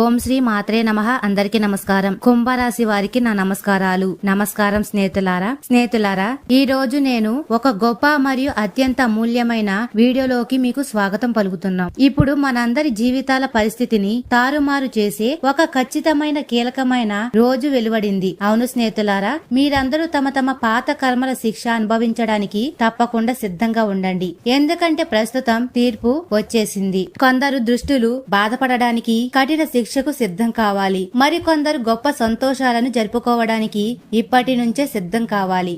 ఓం శ్రీ మాత్రే నమః. అందరికి నమస్కారం. కుంభరాశి వారికి నా నమస్కారాలు. నమస్కారం స్నేహితులారా. స్నేహితులారా ఈ రోజు నేను ఒక గొప్ప మరియు అత్యంత మూల్యమైన వీడియోలోకి మీకు స్వాగతం పలుకుతున్నాం. ఇప్పుడు మనందరి జీవితాల పరిస్థితిని తారుమారు చేసే ఒక ఖచ్చితమైన కీలకమైన రోజు వెలువడింది. అవును స్నేహితులారా మీరందరూ తమ తమ పాత కర్మల శిక్ష అనుభవించడానికి తప్పకుండా సిద్ధంగా ఉండండి. ఎందుకంటే ప్రస్తుతం తీర్పు వచ్చేసింది. కొందరు దృష్టులు బాధపడడానికి కఠిన శిక్షకు సిద్ధం కావాలి. మరికొందరు గొప్ప సంతోషాలను జరుపుకోవడానికి ఇప్పటి నుంచే సిద్ధం కావాలి.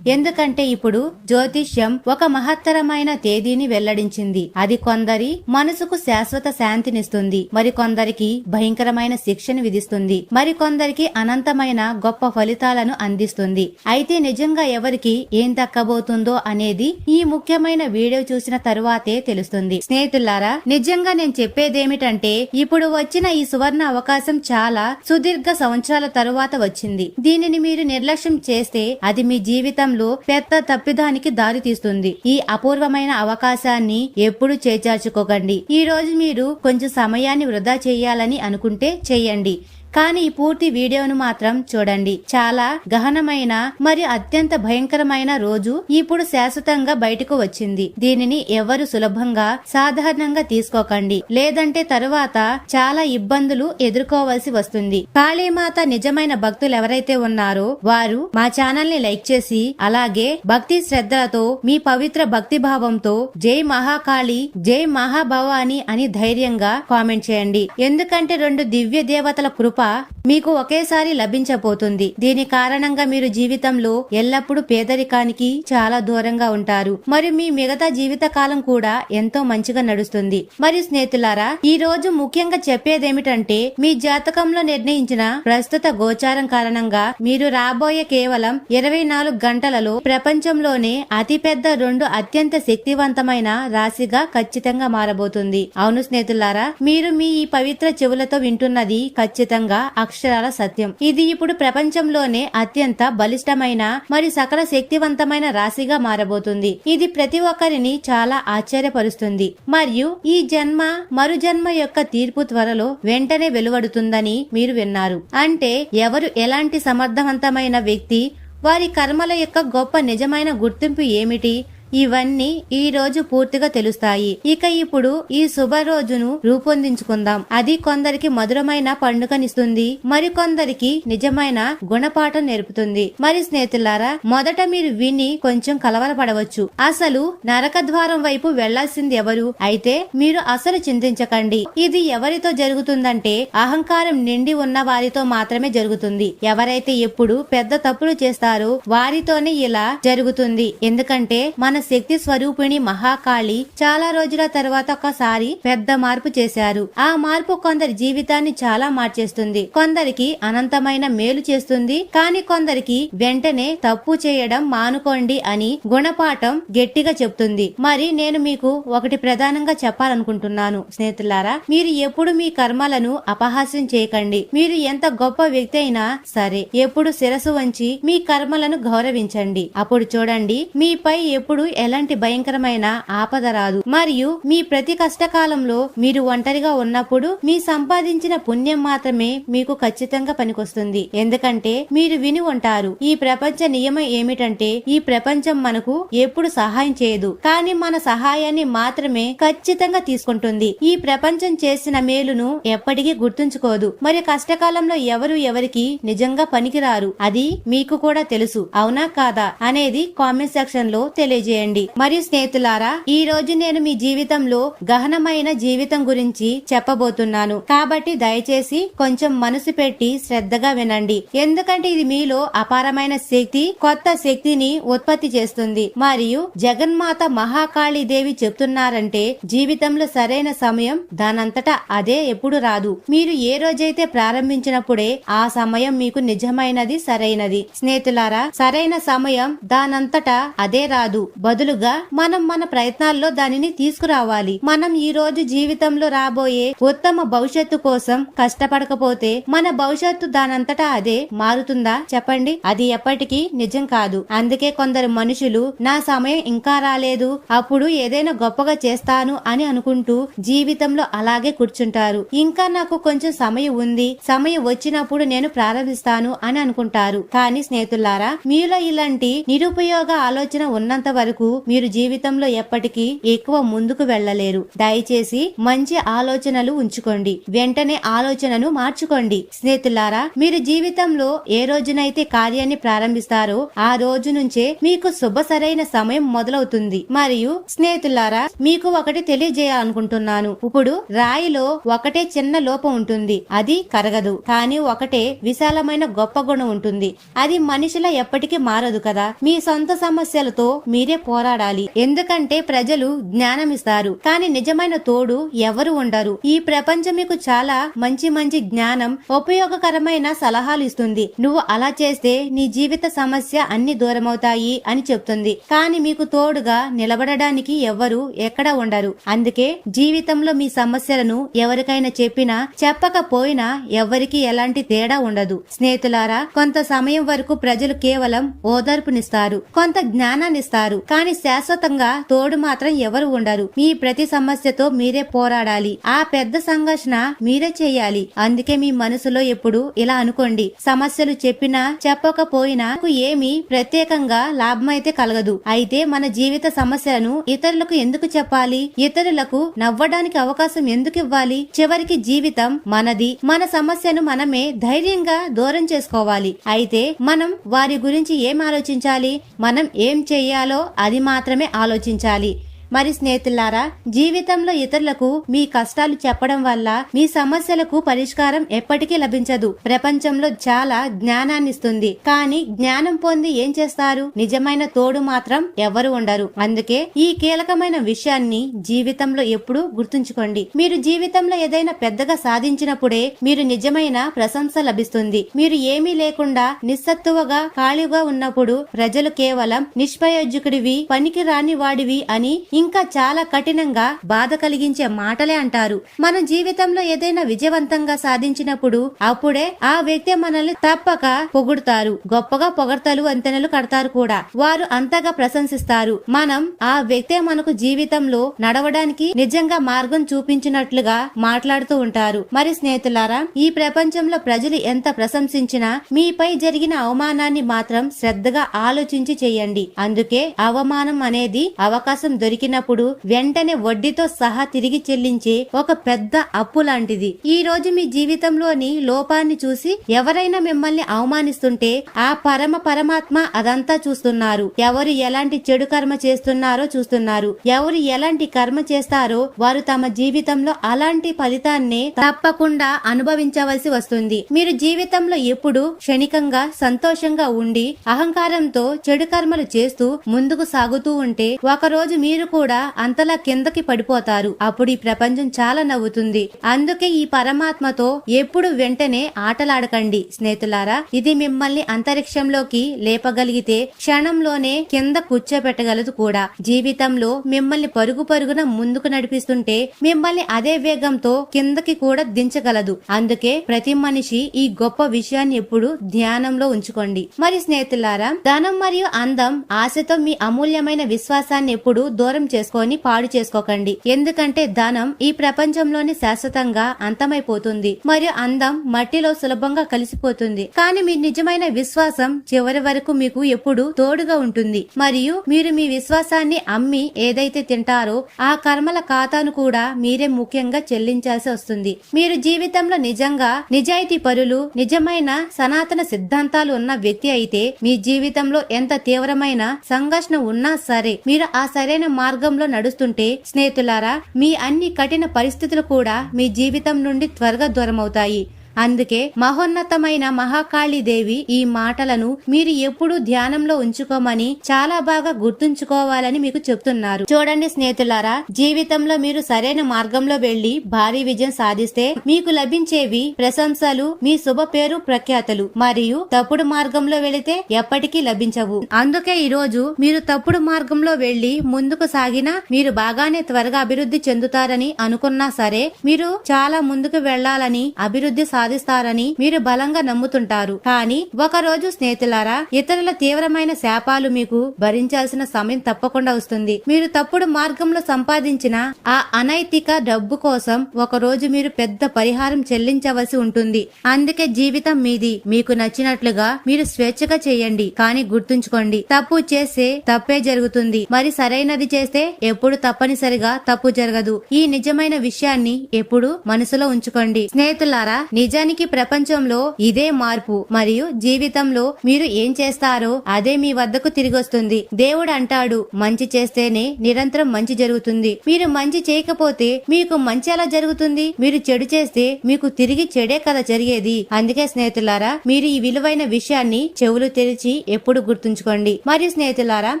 ఎందుకంటే ఇప్పుడు జ్యోతిష్యం ఒక మహత్తరమైన తేదీని వెల్లడించింది. అది కొందరి మనసుకు శాశ్వత శాంతినిస్తుంది. మరికొందరికి భయంకరమైన శిక్షను విధిస్తుంది. మరికొందరికి అనంతమైన గొప్ప ఫలితాలను అందిస్తుంది. అయితే నిజంగా ఎవరికి ఏం దక్కబోతుందో అనేది ఈ ముఖ్యమైన వీడియో చూసిన తరువాతే తెలుస్తుంది. స్నేహితులారా నిజంగా నేను చెప్పేదేమిటంటే ఇప్పుడు వచ్చిన ఈ సువర్ణ అవకాశం చాలా సుదీర్ఘ సంవత్సరాల తరువాత వచ్చింది. దీనిని మీరు నిర్లక్ష్యం చేస్తే అది మీ జీవితం జీవితంలో పెద్ద తప్పిదానికి దారి తీస్తుంది. ఈ అపూర్వమైన అవకాశాన్ని ఎప్పుడు చేజార్చుకోకండి. ఈ రోజు మీరు కొంచెం సమయాన్ని వృధా చేయాలని అనుకుంటే చేయండి. కానీ ఈ పూర్తి వీడియోను మాత్రం చూడండి. చాలా గహనమైన మరియు అత్యంత భయంకరమైన రోజు ఇప్పుడు శాశ్వతంగా బయటకు వచ్చింది. దీనిని ఎవరు సులభంగా సాధారణంగా తీసుకోకండి. లేదంటే తరువాత చాలా ఇబ్బందులు ఎదుర్కోవాల్సి వస్తుంది. కాళీమాత నిజమైన భక్తులు ఎవరైతే ఉన్నారో వారు మా ఛానల్ని లైక్ చేసి అలాగే భక్తి శ్రద్ధలతో మీ పవిత్ర భక్తి భావంతో జై మహాకాళి జై మహాభవాని అని ధైర్యంగా కామెంట్ చేయండి. ఎందుకంటే రెండు దివ్య దేవతల కృప pa, మీకు ఒకేసారి లభించబోతుంది. దీని కారణంగా మీరు జీవితంలో ఎల్లప్పుడూ పేదరికానికి చాలా దూరంగా ఉంటారు. మరియు మీ మిగతా జీవిత కాలం కూడా ఎంతో మంచిగా నడుస్తుంది. మరి స్నేహితులారా ఈ రోజు ముఖ్యంగా చెప్పేదేమిటంటే మీ జాతకంలో నిర్ణయించిన ప్రస్తుత గోచారం కారణంగా మీరు రాబోయే కేవలం ఇరవై నాలుగు గంటలలో ప్రపంచంలోనే అతిపెద్ద రెండు అత్యంత శక్తివంతమైన రాశిగా ఖచ్చితంగా మారబోతుంది. అవును స్నేహితులారా మీరు మీ ఈ పవిత్ర చెవులతో వింటున్నది ఖచ్చితంగా అక్షరాల సత్యం. ఇది ఇప్పుడు ప్రపంచంలోనే అత్యంత బలిష్టమైన మరియు సకల శక్తివంతమైన రాశిగా మారబోతుంది. ఇది ప్రతి ఒక్కరిని చాలా ఆశ్చర్యపరుస్తుంది. మరియు ఈ జన్మ మరు జన్మ యొక్క తీర్పు త్వరలో వెంటనే వెలువడుతుందని మీరు విన్నారు. అంటే ఎవరు ఎలాంటి సమర్థవంతమైన వ్యక్తి వారి కర్మల యొక్క గొప్ప నిజమైన గుర్తింపు ఏమిటి ఇవన్నీ ఈ రోజు పూర్తిగా తెలుస్తాయి. ఇక ఇప్పుడు ఈ శుభ రోజును రూపొందించుకుందాం. అది కొందరికి మధురమైన పండుగనిస్తుంది. మరికొందరికి నిజమైన గుణపాఠం నేర్పుతుంది. మరి స్నేహితులారా మొదట మీరు విని కొంచెం కలవరపడవచ్చు. అసలు నరక ద్వారం వైపు వెళ్ళాల్సింది ఎవరు? అయితే మీరు అసలు చింతించకండి. ఇది ఎవరితో జరుగుతుందంటే అహంకారం నిండి ఉన్న వారితో మాత్రమే జరుగుతుంది. ఎవరైతే ఎప్పుడు పెద్ద తప్పులు చేస్తారో వారితోనే ఇలా జరుగుతుంది. ఎందుకంటే మన శక్తి స్వరూపిణి మహాకాళి చాలా రోజుల తర్వాత ఒకసారి పెద్ద మార్పు చేశారు. ఆ మార్పు కొందరి జీవితాన్ని చాలా మార్చేస్తుంది. కొందరికి అనంతమైన మేలు చేస్తుంది. కానీ కొందరికి వెంటనే తప్పు చేయడం మానుకోండి అని గుణపాఠం గట్టిగా చెప్తుంది. మరి నేను మీకు ఒకటి ప్రధానంగా చెప్పాలనుకుంటున్నాను. స్నేహితులారా మీరు ఎప్పుడు మీ కర్మలను అపహాస్యం చేయకండి. మీరు ఎంత గొప్ప వ్యక్తి అయినా సరే ఎప్పుడు శిరసు వంచి మీ కర్మలను గౌరవించండి. అప్పుడు చూడండి మీపై ఎప్పుడు ఎలాంటి భయంకరమైన ఆపద రాదు. మరియు మీ ప్రతి కష్టకాలంలో మీరు ఒంటరిగా ఉన్నప్పుడు మీ సంపాదించిన పుణ్యం మాత్రమే మీకు ఖచ్చితంగా పనికొస్తుంది. ఎందుకంటే మీరు విని ఉంటారు ఈ ప్రపంచ నియమం ఏమిటంటే ఈ ప్రపంచం మనకు ఎప్పుడు సహాయం చేయదు. కానీ మన సహాయాన్ని మాత్రమే ఖచ్చితంగా తీసుకుంటుంది. ఈ ప్రపంచం చేసిన మేలును ఎప్పటికీ గుర్తుంచుకోదు. మరి కష్టకాలంలో ఎవరు ఎవరికి నిజంగా పనికిరారు? అది మీకు కూడా తెలుసు. అవునా కాదా? అనేది కామెంట్ సెక్షన్లో తెలియజేయండి. మరియు స్నేహితులారా ఈ రోజు నేను మీ జీవితంలో గహనమైన జీవితం గురించి చెప్పబోతున్నాను. కాబట్టి దయచేసి కొంచెం మనసు పెట్టి శ్రద్ధగా వినండి. ఎందుకంటే ఇది మీలో అపారమైన శక్తి కొత్త శక్తిని ఉత్పత్తి చేస్తుంది. మరియు జగన్మాత మహాకాళి దేవి చెప్తున్నారంటే జీవితంలో సరైన సమయం దానంతటా అదే ఎప్పుడు రాదు. మీరు ఏ రోజైతే ప్రారంభించినప్పుడే ఆ సమయం మీకు నిజమైనది సరైనది. స్నేహితులారా సరైన సమయం దానంతటా అదే రాదు. బదులుగా మనం మన ప్రయత్నాల్లో దానిని తీసుకురావాలి. మనం ఈ రోజు జీవితంలో రాబోయే ఉత్తమ భవిష్యత్తు కోసం కష్టపడకపోతే మన భవిష్యత్తు దానంతటా అదే మారుతుందా? చెప్పండి. అది ఎప్పటికీ నిజం కాదు. అందుకే కొందరు మనుషులు నా సమయం ఇంకా రాలేదు అప్పుడు ఏదైనా గొప్పగా చేస్తాను అని అనుకుంటూ జీవితంలో అలాగే కూర్చుంటారు. ఇంకా నాకు కొంచెం సమయం ఉంది. సమయం వచ్చినప్పుడు నేను ప్రారంభిస్తాను అని అనుకుంటారు. కానీ స్నేహితులారా మీలో ఇలాంటి నిరుపయోగ ఆలోచన ఉన్నంత వరకు మీరు జీవితంలో ఎప్పటికీ ఎక్కువ ముందుకు వెళ్ళలేరు. దయచేసి మంచి ఆలోచనలు ఉంచుకోండి. వెంటనే ఆలోచనను మార్చుకోండి. స్నేహితులారా మీరు జీవితంలో ఏ రోజునైతే కార్యాన్ని ప్రారంభిస్తారో ఆ రోజు నుంచే మీకు శుభ సరైన సమయం మొదలవుతుంది. మరియు స్నేహితులారా మీకు ఒకటి తెలియజేయాలనుకుంటున్నాను. ఇప్పుడు రాయిలో ఒకటే చిన్న లోపం ఉంటుంది. అది కరగదు. కానీ ఒకటే విశాలమైన గొప్ప గుణం ఉంటుంది. అది మనిషిలా ఎప్పటికీ మారదు కదా. మీ సొంత సమస్యలతో మీరే పోరాడాలి. ఎందుకంటే ప్రజలు జ్ఞానం ఇస్తారు కానీ నిజమైన తోడు ఎవరు ఉండరు. ఈ ప్రపంచం మీకు చాలా మంచి మంచి జ్ఞానం ఉపయోగకరమైన సలహాలు ఇస్తుంది. నువ్వు అలా చేస్తే నీ జీవిత సమస్య అన్ని దూరమవుతాయి అని చెప్తుంది. కానీ మీకు తోడుగా నిలబడడానికి ఎవ్వరు ఎక్కడ ఉండరు. అందుకే జీవితంలో మీ సమస్యలను ఎవరికైనా చెప్పినా చెప్పకపోయినా ఎవరికి ఎలాంటి తేడా ఉండదు. స్నేహితులారా కొంత సమయం వరకు ప్రజలు కేవలం ఓదార్పునిస్తారు. కొంత జ్ఞానాన్నిస్తారు. కానీ శాశ్వతంగా తోడు మాత్రం ఎవరు ఉండరు. మీ ప్రతి సమస్యతో మీరే పోరాడాలి. ఆ పెద్ద సంఘర్షణ మీరే చేయాలి. అందుకే మీ మనసులో ఎప్పుడు ఇలా అనుకోండి. సమస్యలు చెప్పినా చెప్పకపోయినా ఏమి ప్రత్యేకంగా ప్రత్యేకంగా లాభమైతే కలగదు. అయితే మన జీవిత సమస్యలను ఇతరులకు ఎందుకు చెప్పాలి? ఇతరులకు నవ్వడానికి అవకాశం ఎందుకు ఇవ్వాలి? చివరికి జీవితం మనది. మన సమస్యను మనమే ధైర్యంగా దూరం చేసుకోవాలి. అయితే మనం వారి గురించి ఏం ఆలోచించాలి? మనం ఏం చెయ్యాలో అది మాత్రమే ఆలోచించాలి. మరి స్నేహితులారా జీవితంలో ఇతరులకు మీ కష్టాలు చెప్పడం వల్ల మీ సమస్యలకు పరిష్కారం ఎప్పటికీ లభించదు. ప్రపంచంలో చాలా జ్ఞానాన్ని ఇస్తుంది కానీ జ్ఞానం పొంది ఏం చేస్తారు? నిజమైన తోడు మాత్రం ఎవరు ఉండరు. అందుకే ఈ కీలకమైన విషయాన్ని జీవితంలో ఎప్పుడూ గుర్తుంచుకోండి. మీరు జీవితంలో ఏదైనా పెద్దగా సాధించినప్పుడే మీరు నిజమైన ప్రశంస లభిస్తుంది. మీరు ఏమీ లేకుండా నిస్సత్తువగా ఖాళీగా ఉన్నప్పుడు ప్రజలు కేవలం నిష్ప్రయోజకుడివి పనికి రాని వాడివి అని ఇంకా చాలా కఠినంగా బాధ కలిగించే మాటలే అంటారు. మన జీవితంలో ఏదైనా విజయవంతంగా సాధించినప్పుడు అప్పుడే ఆ వ్యక్తి మనల్ని తప్పక పొగుడుతారు. గొప్పగా పొగడతలు అంతెనలు కడతారు కూడా. వారు అంతగా ప్రశంసిస్తారు. మనం ఆ వ్యక్తే మనకు జీవితంలో నడవడానికి నిజంగా మార్గం చూపించినట్లుగా మాట్లాడుతూ ఉంటారు. మరి స్నేహితులారా ఈ ప్రపంచంలో ప్రజలు ఎంత ప్రశంసించినా మీపై జరిగిన అవమానాన్ని మాత్రం శ్రద్ధగా ఆలోచించి చేయండి. అందుకే అవమానం అనేది అవకాశం దొరికిన దొరికినప్పుడు వెంటనే వడ్డీతో సహా తిరిగి చెల్లించే ఒక పెద్ద అప్పు లాంటిది. ఈ రోజు మీ జీవితంలోని లోపాన్ని చూసి ఎవరైనా మిమ్మల్ని అవమానిస్తుంటే ఆ పరమ పరమాత్మ అదంతా చూస్తున్నారు. ఎవరు ఎలాంటి చెడు కర్మ చేస్తున్నారో చూస్తున్నారు. ఎవరు ఎలాంటి కర్మ చేస్తారో వారు తమ జీవితంలో అలాంటి ఫలితాన్ని తప్పకుండా అనుభవించవలసి వస్తుంది. మీరు జీవితంలో ఎప్పుడు క్షణికంగా సంతోషంగా ఉండి అహంకారంతో చెడు కర్మలు చేస్తూ ముందుకు సాగుతూ ఉంటే ఒకరోజు మీరు కూడా అంతలా కిందకి పడిపోతారు. అప్పుడు ఈ ప్రపంచం చాలా నవ్వుతుంది. అందుకే ఈ పరమాత్మతో ఎప్పుడు వెంటనే ఆటలాడకండి. స్నేహితులారా ఇది మిమ్మల్ని అంతరిక్షంలోకి లేపగలిగితే క్షణంలోనే కింద కూర్చోబెట్టగలదు కూడా. జీవితంలో మిమ్మల్ని పరుగు పరుగున ముందుకు నడిపిస్తుంటే మిమ్మల్ని అదే వేగంతో కిందకి కూడా దించగలదు. అందుకే ప్రతి మనిషి ఈ గొప్ప విషయాన్ని ఎప్పుడు ధ్యానంలో ఉంచుకోండి. మరి స్నేహితులారా ధనం మరియు అందం ఆశతో మీ అమూల్యమైన విశ్వాసాన్ని ఎప్పుడు దూరం చేసుకొని పాడు చేసుకోకండి. ఎందుకంటే ధనం ఈ ప్రపంచంలోని శాశ్వతంగా అంతమైపోతుంది. మరియు అందం మట్టిలో సులభంగా కలిసిపోతుంది. కానీ మీ నిజమైన విశ్వాసం చివరి వరకు మీకు ఎప్పుడు తోడుగా ఉంటుంది. మరియు మీరు మీ విశ్వాసాన్ని అమ్మి ఏదైతే తింటారో ఆ కర్మల ఖాతాను కూడా మీరే ముఖ్యంగా చెల్లించాల్సి వస్తుంది. మీరు జీవితంలో నిజంగా నిజాయితీ పరులు నిజమైన సనాతన సిద్ధాంతాలు ఉన్న వ్యక్తి అయితే మీ జీవితంలో ఎంత తీవ్రమైన సంఘర్షణ ఉన్నా సరే మీరు ఆ సరైన మార్గంలో నడుస్తుంటే స్నేహితులారా మీ అన్ని కఠిన పరిస్థితులు కూడా మీ జీవితం నుండి త్వరగా దూరమవుతాయి. అందుకే మహోన్నతమైన మహాకాళీదేవి ఈ మాటలను మీరు ఎప్పుడూ ధ్యానంలో ఉంచుకోమని చాలా బాగా గుర్తుంచుకోవాలని మీకు చెప్తున్నారు. చూడండి స్నేహితులారా జీవితంలో మీరు సరైన మార్గంలో వెళ్ళి భారీ విజయం సాధిస్తే మీకు లభించేవి ప్రశంసలు మీ శుభ పేరు ప్రఖ్యాతలు మరియు తప్పుడు మార్గంలో వెళితే ఎప్పటికీ లభించవు. అందుకే ఈ రోజు మీరు తప్పుడు మార్గంలో వెళ్ళి ముందుకు సాగినా మీరు బాగానే త్వరగా అభివృద్ధి చెందుతారని అనుకున్నా సరే మీరు చాలా ముందుకు వెళ్ళాలని అభివృద్ధి సాధిస్తారని మీరు బలంగా నమ్ముతుంటారు. కానీ ఒక రోజు స్నేహితులారా ఇతరుల తీవ్రమైన శాపాలు మీకు భరించాల్సిన సమయం తప్పకుండా వస్తుంది. మీరు తప్పుడు మార్గంలో సంపాదించిన ఆ అనైతిక డబ్బు కోసం ఒక రోజు మీరు పెద్ద పరిహారం చెల్లించవలసి ఉంటుంది. అందుకే జీవితం మీది. మీకు నచ్చినట్లుగా మీరు స్వేచ్ఛగా చేయండి. కానీ గుర్తుంచుకోండి తప్పు చేస్తే తప్పే జరుగుతుంది. మరి సరైనది చేస్తే ఎప్పుడు తప్పనిసరిగా తప్పు జరగదు. ఈ నిజమైన విషయాన్ని ఎప్పుడు మనసులో ఉంచుకోండి. స్నేహితులారా నిజానికి ప్రపంచంలో ఇదే మార్పు. మరియు జీవితంలో మీరు ఏం చేస్తారో అదే మీ వద్దకు తిరిగి వస్తుంది దేవుడు అంటాడు మంచి చేస్తేనే నిరంతరం మంచి జరుగుతుంది. మీరు మంచి చేయకపోతే మీకు మంచి ఎలా జరుగుతుంది? మీరు చెడు చేస్తే మీకు తిరిగి చెడే కదా జరిగేది. అందుకే స్నేహితులారా మీరు ఈ విలువైన విషయాన్ని చెవులు తెరిచి ఎప్పుడు గుర్తుంచుకోండి. మరియు స్నేహితులారా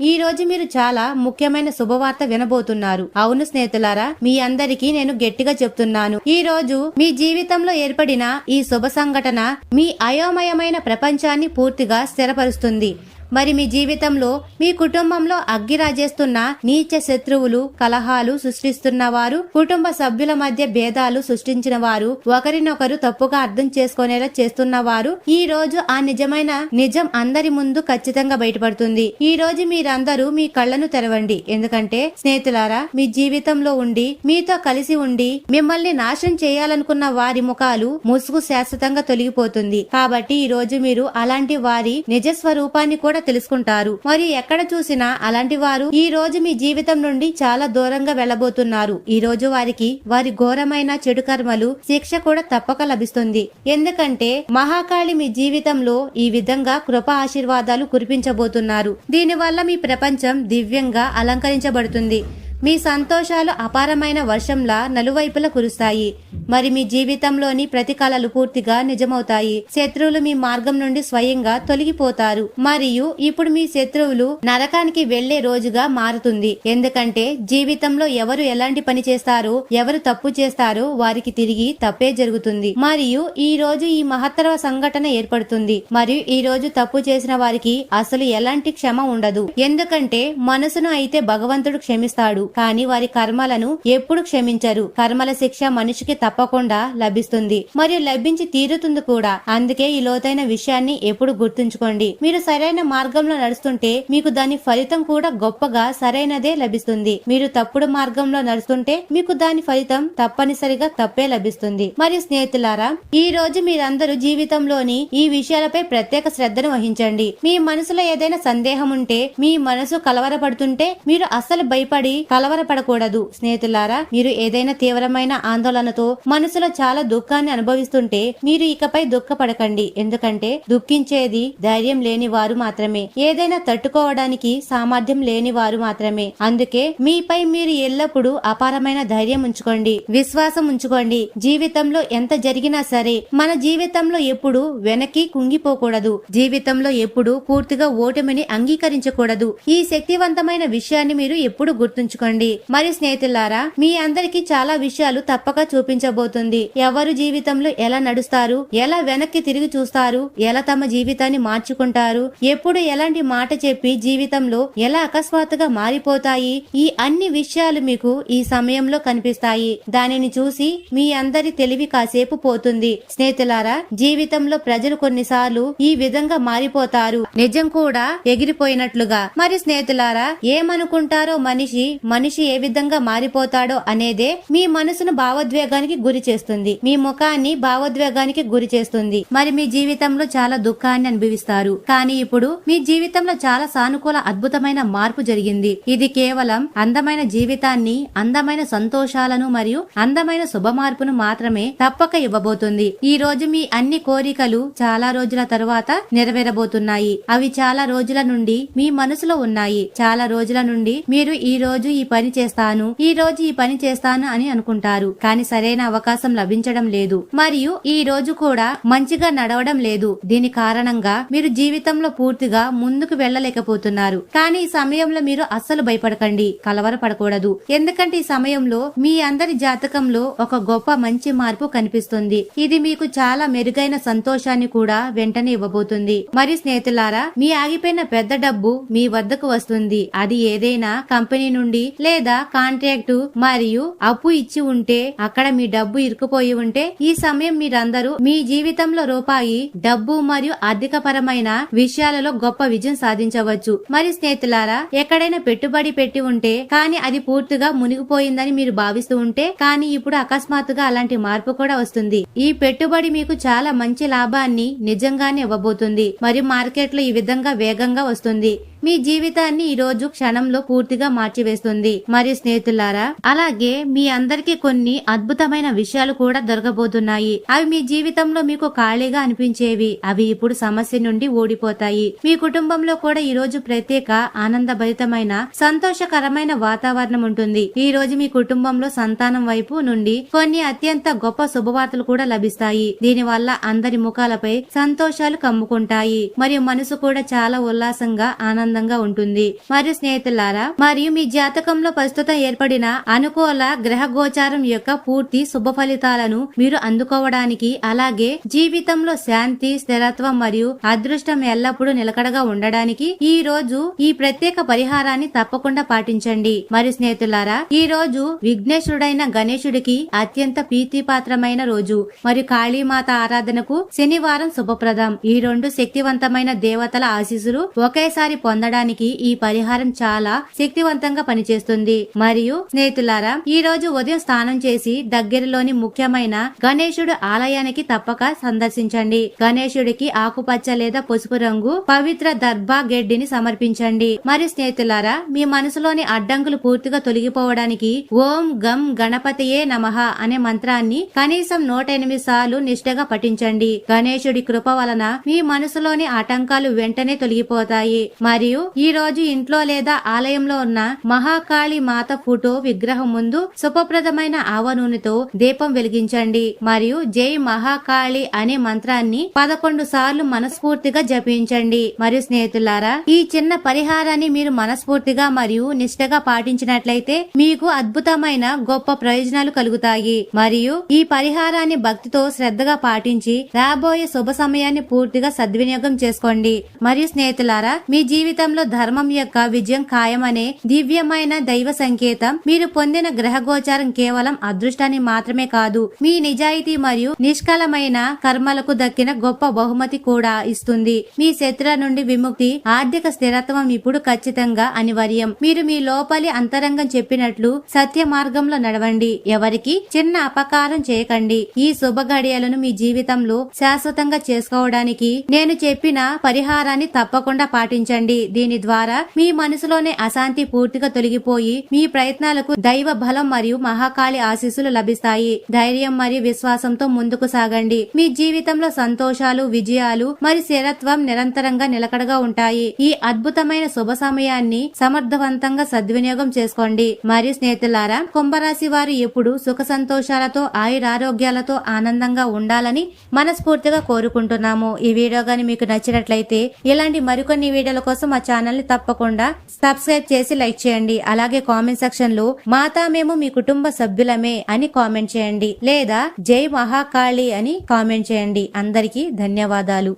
ఈ రోజు మీరు చాలా ముఖ్యమైన శుభవార్త వినబోతున్నారు. అవును స్నేహితులారా మీ అందరికీ నేను గట్టిగా చెప్తున్నాను. ఈ రోజు మీ జీవితంలో ఏర్పడిన ఈ శుభ సంఘటన మీ అయోమయమైన ప్రపంచాన్ని పూర్తిగా స్థిరపరుస్తుంది. మరి మీ జీవితంలో మీ కుటుంబంలో అగ్గి రాజేస్తున్న నీచ శత్రువులు కలహాలు సృష్టిస్తున్న వారు కుటుంబ సభ్యుల మధ్య భేదాలు సృష్టించిన వారు ఒకరినొకరు తప్పుగా అర్థం చేసుకునేలా చేస్తున్న వారు ఈ రోజు ఆ నిజమైన నిజం అందరి ముందు ఖచ్చితంగా బయటపడుతుంది. ఈ రోజు మీరందరూ మీ కళ్ళను తెరవండి. ఎందుకంటే స్నేహితులారా మీ జీవితంలో ఉండి మీతో కలిసి ఉండి మిమ్మల్ని నాశనం చేయాలనుకున్న వారి ముఖాలు ముసుగు శాశ్వతంగా తొలగిపోతుంది. కాబట్టి ఈ రోజు మీరు అలాంటి వారి నిజ స్వరూపాన్ని కూడా తెలుసుకుంటారు. మరియు ఎక్కడ చూసినా అలాంటి వారు ఈ రోజు మీ జీవితం నుండి చాలా దూరంగా వెళ్ళబోతున్నారు. ఈ రోజు వారికి వారి ఘోరమైన చెడు కర్మలు శిక్ష కూడా తప్పక లభిస్తుంది. ఎందుకంటే మహాకాళి మీ జీవితంలో ఈ విధంగా కృప ఆశీర్వాదాలు కురిపించబోతున్నారు. దీనివల్ల మీ ప్రపంచం దివ్యంగా అలంకరించబడుతుంది. మీ సంతోషాలు అపారమైన వర్షంలా నలువైపులా కురుస్తాయి. మరి మీ జీవితంలోని ప్రతి కళలు పూర్తిగా నిజమవుతాయి. శత్రువులు మీ మార్గం నుండి స్వయంగా తొలగిపోతారు. మరియు ఇప్పుడు మీ శత్రువులు నరకానికి వెళ్ళే రోజుగా మారుతుంది. ఎందుకంటే జీవితంలో ఎవరు ఎలాంటి పని చేస్తారో ఎవరు తప్పు చేస్తారో వారికి తిరిగి తప్పే జరుగుతుంది. మరియు ఈ రోజు ఈ మహత్తర సంఘటన ఏర్పడుతుంది. మరియు ఈ రోజు తప్పు చేసిన వారికి అసలు ఎలాంటి క్షమ ఉండదు. ఎందుకంటే మనసును అయితే భగవంతుడు క్షమిస్తాడు. కానీ వారి కర్మలను ఎప్పుడు క్షమించరు. కర్మల శిక్ష మనిషికి తప్పకుండా లభిస్తుంది. మరియు లభించి తీరుతుంది కూడా. అందుకే ఈ లోతైన విషయాన్ని ఎప్పుడు గుర్తుంచుకోండి. మీరు సరైన మార్గంలో నడుస్తుంటే మీకు దాని ఫలితం కూడా గొప్పగా సరైనదే లభిస్తుంది. మీరు తప్పుడు మార్గంలో నడుస్తుంటే మీకు దాని ఫలితం తప్పనిసరిగా తప్పే లభిస్తుంది. మరియు స్నేహితులారా ఈ రోజు మీరందరూ జీవితంలోని ఈ విషయాలపై ప్రత్యేక శ్రద్ధను వహించండి. మీ మనసులో ఏదైనా సందేహం ఉంటే మీ మనసు కలవరపడుతుంటే మీరు అస్సలు భయపడి కలవరపడకూడదు. స్నేహితులారా మీరు ఏదైనా తీవ్రమైన ఆందోళనతో మనసులో చాలా దుఃఖాన్ని అనుభవిస్తుంటే మీరు ఇకపై దుఃఖపడకండి. ఎందుకంటే దుఃఖించేది ధైర్యం లేని వారు మాత్రమే. ఏదైనా తట్టుకోవడానికి సామర్థ్యం లేని వారు మాత్రమే. అందుకే మీపై మీరు ఎల్లప్పుడూ అపారమైన ధైర్యం ఉంచుకోండి. విశ్వాసం ఉంచుకోండి. జీవితంలో ఎంత జరిగినా సరే మన జీవితంలో ఎప్పుడు వెనక్కి కుంగిపోకూడదు. జీవితంలో ఎప్పుడు పూర్తిగా ఓటమిని అంగీకరించకూడదు. ఈ శక్తివంతమైన విషయాన్ని మీరు ఎప్పుడు గుర్తుంచుకోండి. మరి స్నేహితులారా మీ అందరికీ చాలా విషయాలు తప్పక చూపించబోతుంది. ఎవరు జీవితంలో ఎలా నడుస్తారు ఎలా వెనక్కి తిరిగి చూస్తారు ఎలా తమ జీవితాన్ని మార్చుకుంటారు ఎప్పుడు ఎలాంటి మాట చెప్పి జీవితంలో ఎలా అకస్మాత్తుగా మారిపోతాయి ఈ అన్ని విషయాలు మీకు ఈ సమయంలో కనిపిస్తాయి. దానిని చూసి మీ అందరి తెలివి కాసేపు పోతుంది. స్నేహితులారా జీవితంలో ప్రజలు కొన్నిసార్లు ఈ విధంగా మారిపోతారు. నిజం కూడా ఎగిరిపోయినట్లుగా. మరి స్నేహితులారా ఏమనుకుంటారో మనిషి మనిషి ఏ విధంగా మారిపోతాడో అనేదే మీ మనసును భావోద్వేగానికి గురి చేస్తుంది. మీ ముఖాన్ని భావోద్వేగానికి గురి చేస్తుంది. మరి మీ జీవితంలో చాలా దుఃఖాన్ని అనుభవిస్తారు. కానీ ఇప్పుడు మీ జీవితంలో చాలా సానుకూల అద్భుతమైన మార్పు జరిగింది. ఇది కేవలం అందమైన జీవితాన్ని అందమైన సంతోషాలను మరియు అందమైన శుభ మార్పును మాత్రమే తప్పక ఇవ్వబోతుంది. ఈ రోజు మీ అన్ని కోరికలు చాలా రోజుల తరువాత నెరవేరబోతున్నాయి. అవి చాలా రోజుల నుండి మీ మనసులో ఉన్నాయి. చాలా రోజుల నుండి మీరు ఈ రోజు ఈ పని చేస్తాను ఈ రోజు ఈ పని చేస్తాను అని అనుకుంటారు. కానీ సరైన అవకాశం లభించడం లేదు. మరియు ఈ రోజు కూడా మంచిగా నడవడం లేదు. దీని కారణంగా మీరు జీవితంలో పూర్తిగా ముందుకు వెళ్ళలేకపోతున్నారు. కానీ ఈ సమయంలో మీరు అస్సలు భయపడకండి. కలవరపడకూడదు ఎందుకంటే ఈ సమయంలో మీ అందరి జాతకంలో ఒక గొప్ప మంచి మార్పు కనిపిస్తుంది. ఇది మీకు చాలా మెరుగైన సంతోషాన్ని కూడా వెంటనే ఇవ్వబోతుంది. మరి స్నేహితులారా మీ ఆగిపోయిన పెద్ద డబ్బు మీ వద్దకు వస్తుంది. అది ఏదైనా కంపెనీ నుండి లేదా కాంట్రాక్టు మరియు అప్పు ఇచ్చి ఉంటే అక్కడ మీ డబ్బు ఇరుకుపోయి ఉంటే ఈ సమయం మీరందరూ మీ జీవితంలో రూపాయి డబ్బు మరియు ఆర్థిక పరమైన విషయాలలో గొప్ప విజయం సాధించవచ్చు. మరి స్నేహితులారా ఎక్కడైనా పెట్టుబడి పెట్టి ఉంటే కానీ అది పూర్తిగా మునిగిపోయిందని మీరు భావిస్తూ ఉంటే కానీ ఇప్పుడు అకస్మాత్తుగా అలాంటి మార్పు కూడా వస్తుంది. ఈ పెట్టుబడి మీకు చాలా మంచి లాభాన్ని నిజంగానే ఇవ్వబోతుంది. మరియు మార్కెట్లో ఈ విధంగా వేగంగా వస్తుంది. మీ జీవితాన్ని ఈ రోజు క్షణంలో పూర్తిగా మార్చివేస్తుంది. మరియు స్నేహితులారా అలాగే మీ అందరికి కొన్ని అద్భుతమైన విషయాలు కూడా దొరకబోతున్నాయి. అవి మీ జీవితంలో మీకు ఖాళీగా అనిపించేవి. అవి ఇప్పుడు సమస్య నుండి ఓడిపోతాయి మీ కుటుంబంలో కూడా ఈ రోజు ప్రత్యేక ఆనందభరితమైన సంతోషకరమైన వాతావరణం ఉంటుంది. ఈ రోజు మీ కుటుంబంలో సంతానం వైపు నుండి కొన్ని అత్యంత గొప్ప శుభవార్తలు కూడా లభిస్తాయి. దీని వల్ల అందరి ముఖాలపై సంతోషాలు కమ్ముకుంటాయి. మరియు మనసు కూడా చాలా ఉల్లాసంగా ఆనంద ఆనందంగా ఉంటుంది. మరియు స్నేహితులారా మరియు మీ జాతకంలో ప్రస్తుతం ఏర్పడిన అనుకూల గ్రహ గోచారం యొక్క పూర్తి శుభ ఫలితాలను మీరు అందుకోవడానికి అలాగే జీవితంలో శాంతి స్థిరత్వం మరియు అదృష్టం ఎల్లప్పుడూ నిలకడగా ఉండడానికి ఈ రోజు ఈ ప్రత్యేక పరిహారాన్ని తప్పకుండా పాటించండి. మరి స్నేహితులారా ఈ రోజు విఘ్నేశ్వరుడైన గణేశుడికి అత్యంత ప్రీతిపాత్రమైన రోజు. మరియు కాళీమాత ఆరాధనకు శనివారం శుభప్రదం. ఈ రెండు శక్తివంతమైన దేవతల ఆశీస్సులు ఒకేసారి పొంద పొందడానికి ఈ పరిహారం చాలా శక్తివంతంగా పనిచేస్తుంది. మరియు స్నేహితులారా ఈ రోజు ఉదయం స్నానం చేసి దగ్గరలోని ముఖ్యమైన గణేశుడు ఆలయానికి తప్పక సందర్శించండి. గణేశుడికి ఆకుపచ్చ లేదా పసుపు రంగు పవిత్ర దర్భా గెడ్డిని సమర్పించండి. మరి స్నేహితులారా మీ మనసులోని అడ్డంకులు పూర్తిగా తొలగిపోవడానికి ఓం గం గణపతియే నమః అనే మంత్రాన్ని కనీసం నూట ఎనిమిది సార్లు నిష్ఠగా పఠించండి. గణేశుడి కృప వలన మీ మనసులోని ఆటంకాలు వెంటనే తొలగిపోతాయి. మరి మరియు ఈ రోజు ఇంట్లో లేదా ఆలయంలో ఉన్న మహాకాళి మాత ఫోటో విగ్రహం ముందు శుభప్రదమైన ఆవ నూనెతో దీపం వెలిగించండి మరియు జై మహాకాళి అనే మంత్రాన్ని పదకొండు సార్లు మనస్ఫూర్తిగా జపించండి. మరియు స్నేహితులారా ఈ చిన్న పరిహారాన్ని మీరు మనస్ఫూర్తిగా మరియు నిష్ఠగా పాటించినట్లయితే మీకు అద్భుతమైన గొప్ప ప్రయోజనాలు కలుగుతాయి. మరియు ఈ పరిహారాన్ని భక్తితో శ్రద్ధగా పాటించి రాబోయే శుభ సమయాన్ని పూర్తిగా సద్వినియోగం చేసుకోండి. మరియు స్నేహితులారా మీ జీవితంలో ధర్మం యొక్క విజయం ఖాయమనే దివ్యమైన దైవ సంకేతం. మీరు పొందిన గ్రహ గోచారం కేవలం అదృష్టాన్ని మాత్రమే కాదు మీ నిజాయితీ మరియు నిష్కలమైన కర్మలకు దక్కిన గొప్ప బహుమతి కూడా ఇస్తుంది. మీ శత్రుల నుండి విముక్తి ఆర్థిక స్థిరత్వం ఇప్పుడు ఖచ్చితంగా అనివార్యం. మీరు మీ లోపలి అంతరంగం చెప్పినట్లు సత్య మార్గంలో నడవండి. ఎవరికి చిన్న అపకారం చేయకండి. ఈ శుభ గడియలను మీ జీవితంలో శాశ్వతంగా చేసుకోవడానికి నేను చెప్పిన పరిహారాన్ని తప్పకుండా పాటించండి. దీని ద్వారా మీ మనసులోనే అశాంతి పూర్తిగా తొలగిపోయి మీ ప్రయత్నాలకు దైవ బలం మరియు మహాకాళి ఆశీస్సులు లభిస్తాయి. ధైర్యం మరియు విశ్వాసంతో ముందుకు సాగండి. మీ జీవితంలో సంతోషాలు విజయాలు మరియు స్థిరత్వం నిరంతరంగా నిలకడగా ఉంటాయి. ఈ అద్భుతమైన శుభ సమయాన్ని సమర్థవంతంగా సద్వినియోగం చేసుకోండి. మరియు స్నేహితులారా కుంభరాశి వారు ఎప్పుడు సుఖ సంతోషాలతో ఆయురారోగ్యాలతో ఆనందంగా ఉండాలని మనస్ఫూర్తిగా కోరుకుంటున్నాము. ఈ వీడియో గాని మీకు నచ్చినట్లయితే ఇలాంటి మరికొన్ని వీడియోల కోసం మా ఛానల్ని తప్పకుండా సబ్స్క్రైబ్ చేసి లైక్ చేయండి. అలాగే కామెంట్ సెక్షన్లో మాతా మేము మీ కుటుంబ సభ్యులమే అని కామెంట్ చేయండి. లేదా జై మహాకాళి అని కామెంట్ చేయండి. అందరికీ ధన్యవాదాలు.